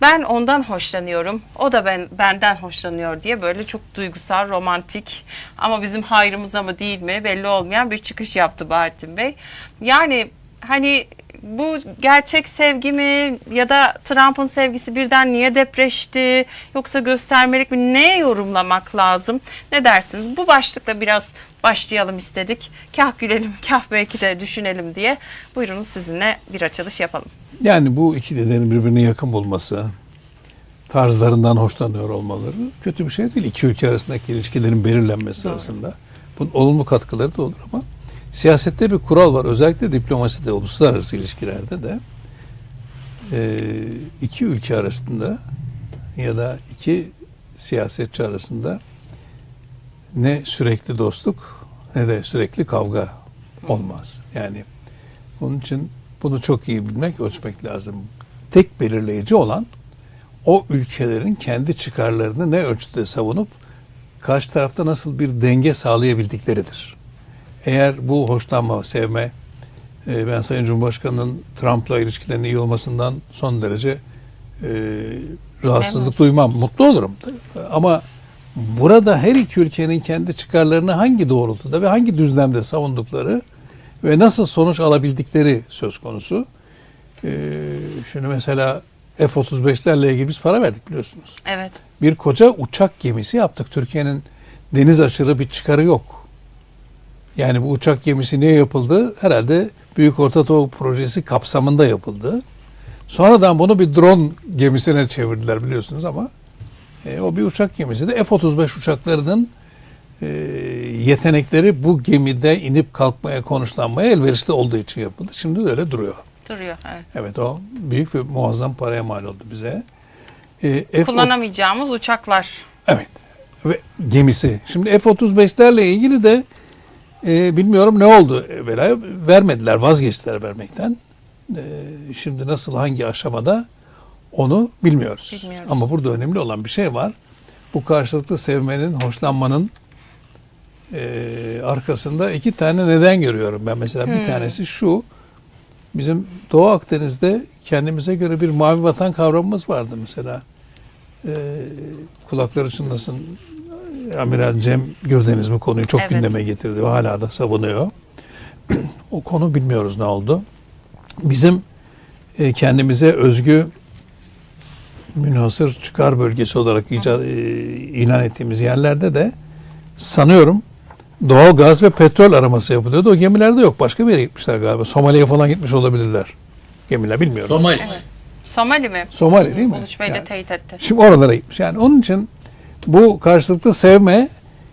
ben ondan hoşlanıyorum, o da ben benden hoşlanıyor diye böyle çok duygusal, romantik ama bizim hayrımıza mı değil mi belli olmayan bir çıkış yaptı Bahattin Bey. Yani hani bu gerçek sevgi mi ya da Trump'ın sevgisi birden niye depreşti yoksa göstermelik mi neye yorumlamak lazım ne dersiniz bu başlıkla biraz başlayalım istedik kah gülelim kah belki de düşünelim diye buyurunuz sizinle bir açılış yapalım. Yani bu iki liderin birbirine yakın bulması, tarzlarından hoşlanıyor olmaları kötü bir şey değil. İki ülke arasındaki ilişkilerin belirlenmesi Doğru. arasında. Bunun olumlu katkıları da olur ama siyasette bir kural var. Özellikle diplomaside, uluslararası ilişkilerde de e, iki ülke arasında ya da iki siyasetçi arasında ne sürekli dostluk ne de sürekli kavga olmaz. Yani onun için bunu çok iyi bilmek, ölçmek lazım. Tek belirleyici olan o ülkelerin kendi çıkarlarını ne ölçüde savunup karşı tarafta nasıl bir denge sağlayabildikleridir. Eğer bu hoşlanma, sevme, e, ben Sayın Cumhurbaşkanı'nın Trump'la ilişkilerinin iyi olmasından son derece e, rahatsızlık Memnun. duymam, mutlu olurum. Ama burada her iki ülkenin kendi çıkarlarını hangi doğrultuda ve hangi düzlemde savundukları ve nasıl sonuç alabildikleri söz konusu. Ee, şimdi mesela F-35'lerle ilgili biz para verdik biliyorsunuz. Evet. Bir koca uçak gemisi yaptık. Türkiye'nin deniz aşırı bir çıkarı yok. Yani bu uçak gemisi niye yapıldı? Herhalde Büyük Orta Doğu Projesi kapsamında yapıldı. Sonradan bunu bir drone gemisine çevirdiler biliyorsunuz ama e, o bir uçak gemisi de F-35 uçaklarının e, yetenekleri bu gemide inip kalkmaya, konuşlanmaya elverişli olduğu için yapıldı. Şimdi de öyle duruyor. Duruyor. Evet. Evet o büyük ve muazzam paraya mal oldu bize. E, F- Kullanamayacağımız uçaklar. Evet. Ve gemisi. Şimdi F-35'lerle ilgili de e, bilmiyorum ne oldu. Evvela vermediler, vazgeçtiler vermekten. E, şimdi nasıl, hangi aşamada onu bilmiyoruz. Bilmiyoruz. Ama burada önemli olan bir şey var. Bu karşılıklı sevmenin, hoşlanmanın e, arkasında iki tane neden görüyorum ben. Mesela bir tanesi şu. Bizim Doğu Akdeniz'de kendimize göre bir mavi vatan kavramımız vardı mesela. E, kulakları çınlasın. Amiral Cem Gürdeniz bu konuyu çok Evet. gündeme getirdi ve hala da savunuyor. o konu bilmiyoruz ne oldu. Bizim e, kendimize özgü münhasır çıkar bölgesi olarak icat, e, ilan ettiğimiz yerlerde de sanıyorum doğal gaz ve petrol araması yapılıyordu. O gemilerde yok. Başka bir yere gitmişler galiba. Somali'ye falan gitmiş olabilirler. Gemiler bilmiyorum. Somali. Evet. Somali mi? Somali değil mi? Uluç Bey de Yani. teyit etti. Şimdi oralara gitmiş. Yani onun için bu karşılıklı sevme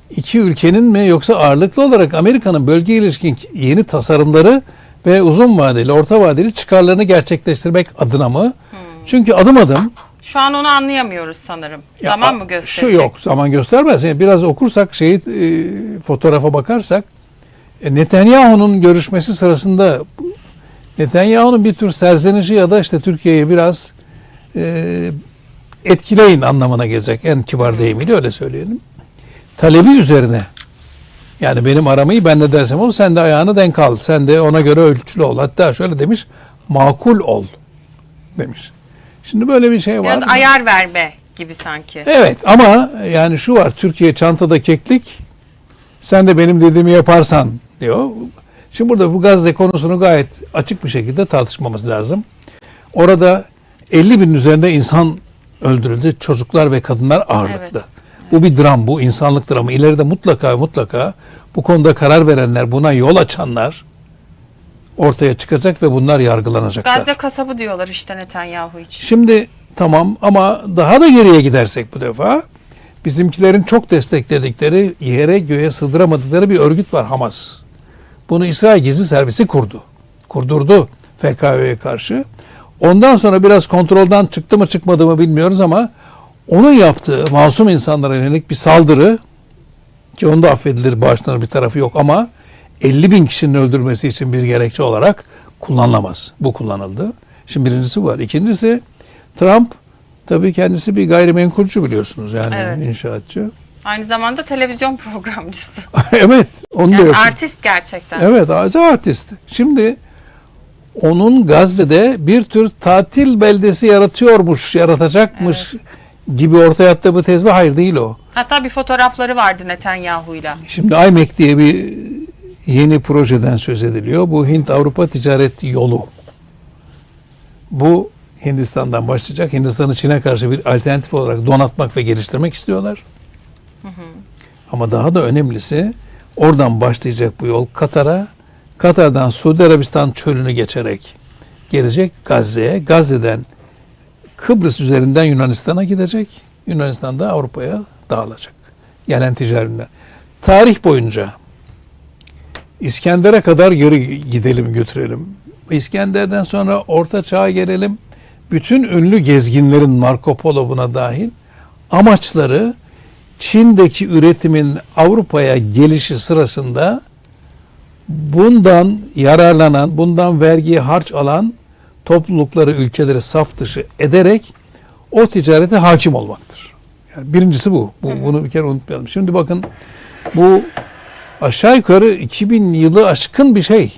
iki ülkenin mi yoksa ağırlıklı olarak Amerika'nın bölge ilişkin yeni tasarımları ve uzun vadeli, orta vadeli çıkarlarını gerçekleştirmek adına mı? Çünkü adım adım Şu an onu anlayamıyoruz sanırım. Ya, Zaman mı gösterecek? Şu yok, zaman göstermez. Yani biraz okursak şeyi e, fotoğrafa bakarsak e, Netanyahu'nun görüşmesi sırasında Netanyahu'nun bir tür serzenişi ya da işte Türkiye'yi biraz e, etkileyin anlamına gelecek en kibar deyimiyle öyle söyleyelim. Talebi üzerine yani benim aramayı ben ne dersem olur sen de ayağını denk al. Sen de ona göre ölçülü ol. Hatta şöyle demiş makul ol demiş. Şimdi böyle bir şey var. Biraz mı? ayar verme gibi sanki. Evet ama yani şu var Türkiye çantada keklik sen de benim dediğimi yaparsan diyor. Şimdi burada bu Gazze konusunu gayet açık bir şekilde tartışmamız lazım. Orada 50 bin üzerinde insan öldürüldü. Çocuklar ve kadınlar ağırlıklı. Evet. Bu bir dram, bu insanlık dramı. İleride mutlaka mutlaka bu konuda karar verenler, buna yol açanlar ortaya çıkacak ve bunlar yargılanacaklar. Gazze kasabı diyorlar işte Netanyahu için. Şimdi tamam ama daha da geriye gidersek bu defa bizimkilerin çok destekledikleri yere göğe sığdıramadıkları bir örgüt var Hamas. Bunu İsrail Gizli Servisi kurdu. Kurdurdu FKÖ'ye karşı. Ondan sonra biraz kontrolden çıktı mı çıkmadı mı bilmiyoruz ama onun yaptığı masum insanlara yönelik bir saldırı ki onda affedilir bağışlanır bir tarafı yok ama 50 bin kişinin öldürmesi için bir gerekçe olarak kullanılamaz. Bu kullanıldı. Şimdi birincisi bu var. İkincisi Trump tabii kendisi bir gayrimenkulcü biliyorsunuz yani Evet. inşaatçı. Aynı zamanda televizyon programcısı. evet onu Yani yapıyor. artist gerçekten. Evet artist. Şimdi onun Gazze'de bir tür tatil beldesi yaratıyormuş, yaratacakmış gibi ortaya attığı bu tez mi? Hayır değil o. Hatta bir fotoğrafları vardı Netanyahu'yla. Şimdi IMEC diye bir yeni projeden söz ediliyor. Bu Hint-Avrupa ticaret yolu. Bu Hindistan'dan başlayacak. Hindistan'ı Çin'e karşı bir alternatif olarak donatmak ve geliştirmek istiyorlar. Ama daha da önemlisi oradan başlayacak bu yol Katar'a, Katar'dan Suudi Arabistan çölünü geçerek gelecek Gazze'ye, Gazze'den Kıbrıs üzerinden Yunanistan'a gidecek. Yunanistan'da Avrupa'ya dağılacak. Gelen ticariler. Tarih boyunca İskender'e kadar geri gidelim götürelim. İskender'den sonra Orta Çağ'a gelelim. Bütün ünlü gezginlerin Marco Polo buna dahil amaçları Çin'deki üretimin Avrupa'ya gelişi sırasında bundan yararlanan, bundan vergi harç alan toplulukları, ülkeleri saf dışı ederek o ticarete hakim olmaktır. Yani birincisi bu. bu bunu bir kere unutmayalım. Şimdi bakın bu aşağı yukarı 2000 yılı aşkın bir şey.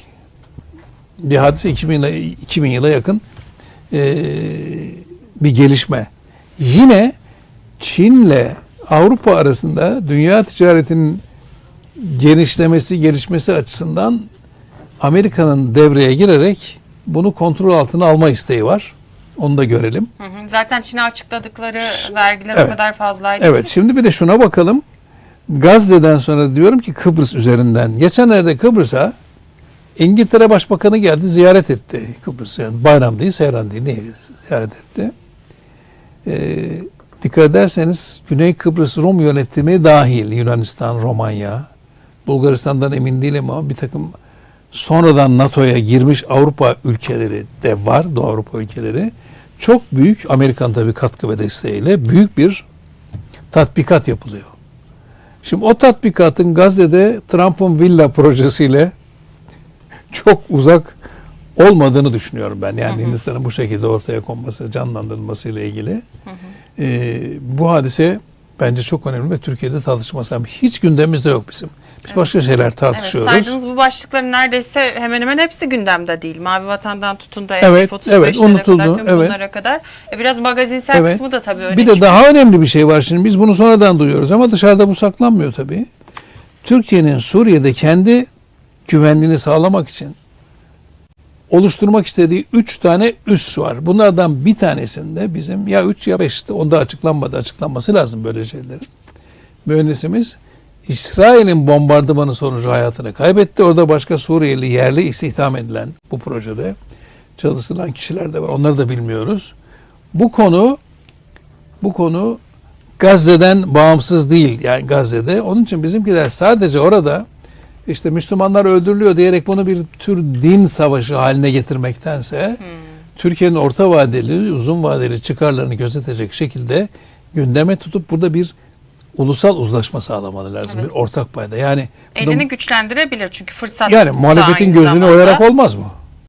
Bir hadise 2000, yıla- 2000 yıla yakın eee, bir gelişme. Yine Çin'le Avrupa arasında dünya ticaretinin genişlemesi, gelişmesi açısından Amerika'nın devreye girerek bunu kontrol altına alma isteği var. Onu da görelim. Hı hı. Zaten Çin'e açıkladıkları vergiler Evet. o kadar fazlaydı. Evet şimdi bir de şuna bakalım. Gazze'den sonra diyorum ki Kıbrıs üzerinden. Geçenlerde Kıbrıs'a İngiltere Başbakanı geldi ziyaret etti Kıbrıs'ı. Yani bayram değil, ziyaret etti? Ee, dikkat ederseniz Güney Kıbrıs Rum yönetimi dahil Yunanistan, Romanya, Bulgaristan'dan emin değilim ama bir takım sonradan NATO'ya girmiş Avrupa ülkeleri de var, Doğu Avrupa ülkeleri. Çok büyük Amerikan tabii katkı ve desteğiyle büyük bir tatbikat yapılıyor. Şimdi o tatbikatın Gazze'de Trump'ın villa projesiyle çok uzak olmadığını düşünüyorum ben. Yani Hindistan'ın bu şekilde ortaya konması, canlandırılması ile ilgili. Ee, bu hadise bence çok önemli ve Türkiye'de tartışması. Hiç gündemimizde yok bizim. Biz başka şeyler Evet, tartışıyoruz. saydığınız bu başlıkların neredeyse hemen hemen hepsi gündemde değil. Mavi Vatan'dan tutun da Evet, F-35'lere evet, unutuldu, kadar, tüm evet. bunlara kadar. E, biraz magazinsel Evet. kısmı da tabii öyle Bir de çıkıyor. daha önemli bir şey var şimdi. Biz bunu sonradan duyuyoruz ama dışarıda bu saklanmıyor tabii. Türkiye'nin Suriye'de kendi güvenliğini sağlamak için oluşturmak istediği üç tane üs var. Bunlardan bir tanesinde bizim ya üç ya beşte onda açıklanmadı. Açıklanması lazım böyle şeylerin. Mühendisimiz İsrail'in bombardımanı sonucu hayatını kaybetti. Orada başka Suriyeli yerli istihdam edilen bu projede çalışılan kişiler de var. Onları da bilmiyoruz. Bu konu bu konu Gazze'den bağımsız değil. Yani Gazze'de. Onun için bizimkiler sadece orada işte Müslümanlar öldürülüyor diyerek bunu bir tür din savaşı haline getirmektense Türkiye'nin orta vadeli, uzun vadeli çıkarlarını gözetecek şekilde gündeme tutup burada bir ulusal uzlaşma sağlamalı lazım. Evet. Bir ortak payda. Yani bu da- Elini güçlendirebilir çünkü fırsat yani muhalefetin gözünü zamanda. oyarak olmaz mı?